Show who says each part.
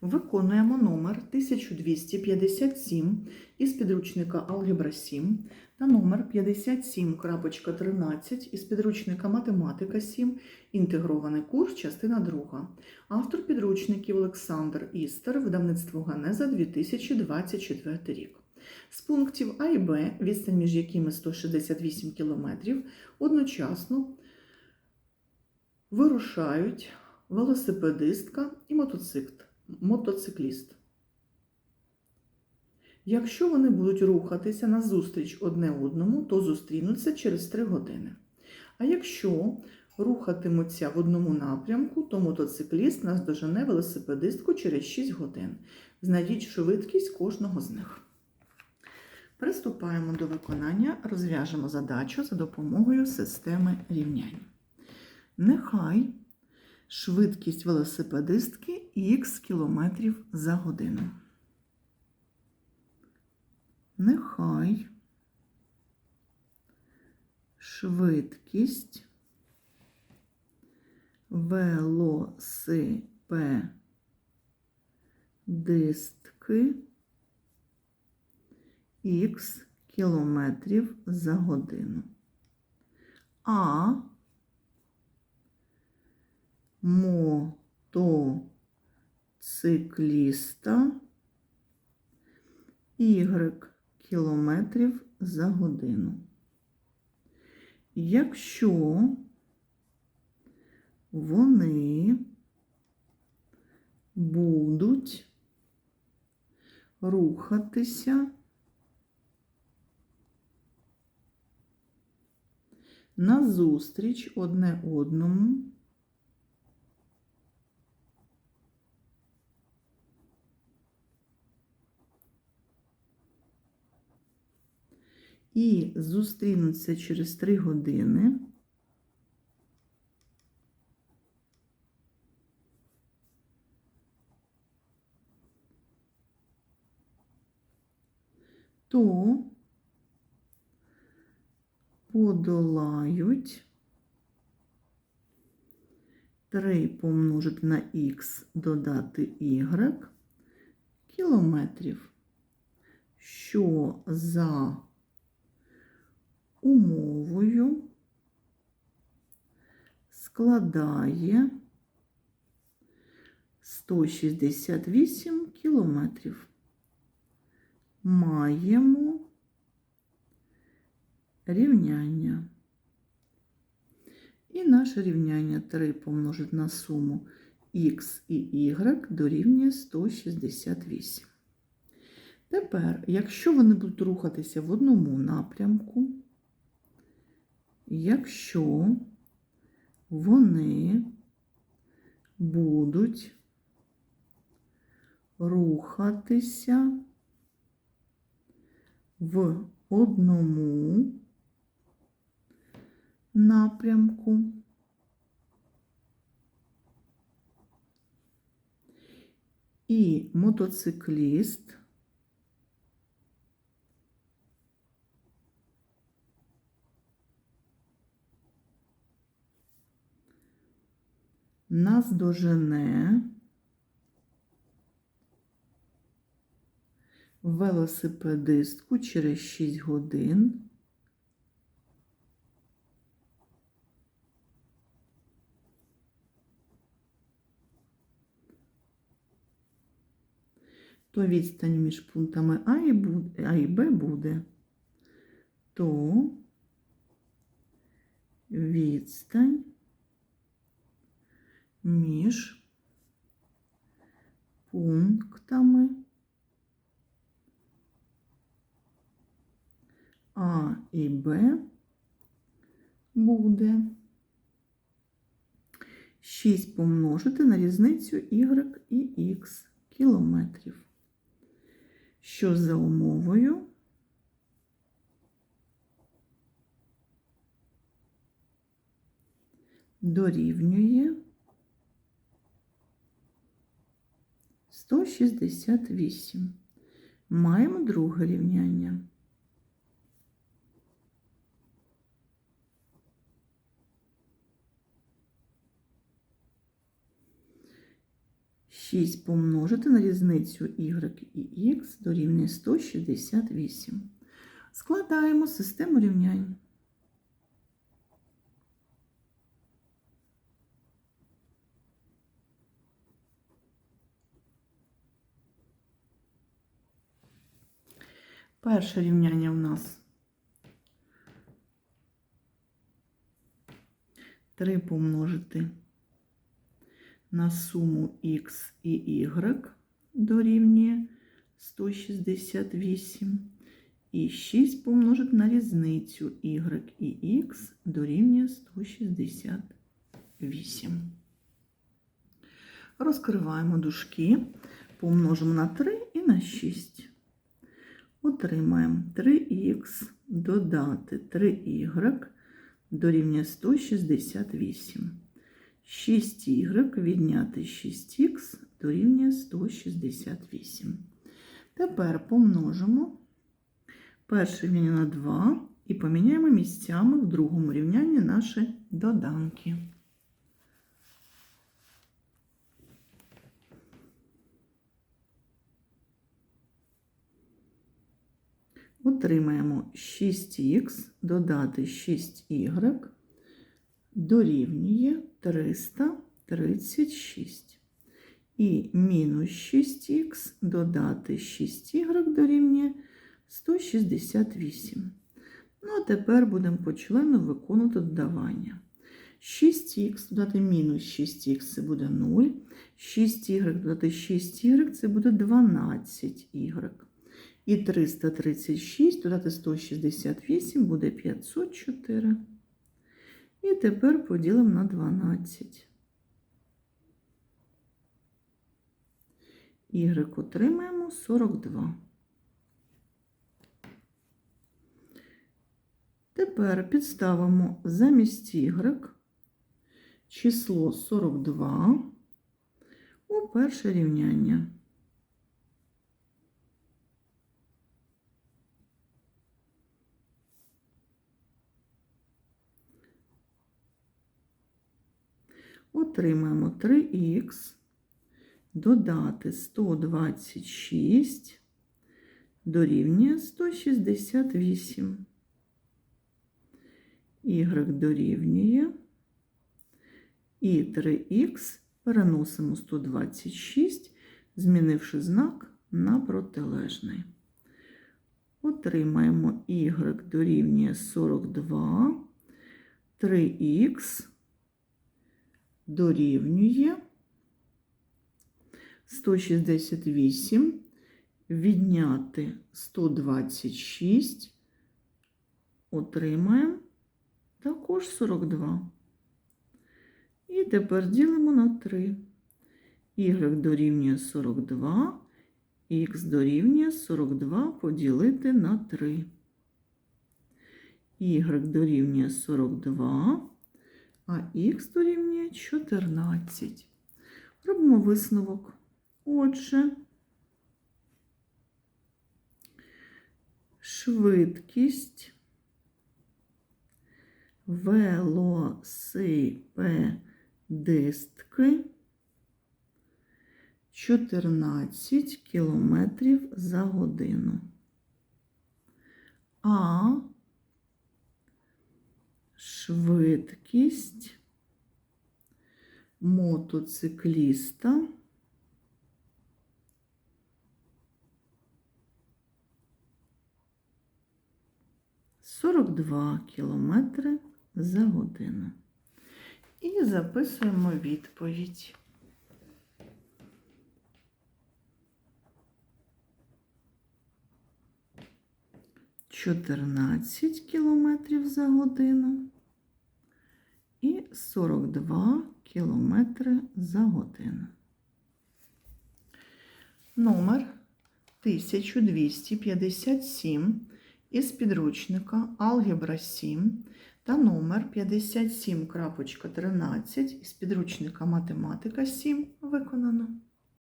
Speaker 1: Виконуємо номер 1257 із підручника Алгебра 7 та номер 57.13 із підручника Математика 7, інтегрований курс, частина 2. Автор підручників Олександр Істер, видавництво Ганеза 2024 рік. З пунктів А і Б, відстань між якими 168 км, одночасно вирушають велосипедистка і мотоцикл, мотоцикліст. Якщо вони будуть рухатися назустріч одне одному, то зустрінуться через 3 години. А якщо рухатимуться в одному напрямку, то мотоцикліст наздожене велосипедистку через 6 годин. Знайдіть швидкість кожного з них. Приступаємо до виконання, розв'яжемо задачу за допомогою системи рівнянь. Нехай швидкість велосипедистки х кілометрів за годину. Нехай швидкість велосипедистки х кілометрів за годину. А мотоцикліста y кілометрів за годину. Якщо вони будуть рухатися назустріч одне одному і зустрінуться через 3 години, то подолають 3 помножити на х додати y кілометрів, що за умовою складає 168 кілометрів. Маємо рівняння. І наше рівняння 3 помножити на суму х і y дорівнює 168. Тепер, якщо вони будуть рухатися в одному напрямку, якщо вони будуть рухатися в одному напрямку, і мотоцикліст нас дожене велосипедистку через 6 годин. То відстань між пунктами А і, буде, а і Б буде, то відстань між пунктами А і Б буде 6 помножити на різницю Y і Х кілометрів, що за умовою дорівнює 168. Маємо друге рівняння. 6 помножити на різницю y і x дорівнює 168. Складаємо систему рівнянь. Перше рівняння у нас 3 помножити на суму х і y дорівнює 168. І 6 помножити на різницю y і x дорівнює 168. Розкриваємо дужки, помножимо на 3 і на 6. Отримаємо 3х додати 3y дорівнює 168. 6y відняти 6х дорівнює 168. Тепер помножимо перше рівняння на 2 і поміняємо місцями в другому рівнянні наші доданки. Отримаємо 6х додати 6y дорівнює 336. І мінус 6х додати 6y дорівнює 168. Ну, а тепер будемо по члену виконувати додавання. 6х додати мінус 6х це буде 0. 6y додати 6y це буде 12y. І 336 додати 168 буде 504. І тепер поділимо на 12. Y отримаємо 42. Тепер підставимо замість Y число 42 у перше рівняння. Отримаємо 3х, додати 126 дорівнює 168. Y дорівнює. І 3х переносимо 126, змінивши знак на протилежний. Отримаємо y дорівнює 42, 3х дорівнює 168, відняти 126, отримаємо також 42. І тепер ділимо на 3. Y дорівнює 42, х дорівнює 42 поділити на 3. Y дорівнює 42, а х дорівнює 14. Робимо висновок. Отже, швидкість велосипедистки 14 кілометрів за годину. А швидкість мотоцикліста сорок два кілометри за годину. І записуємо відповідь. Чотирнадцять кілометрів за годину і 42 кілометри за годину. Номер 1257 із підручника Алгебра 7 та номер 57.13 із підручника Математика 7 виконано.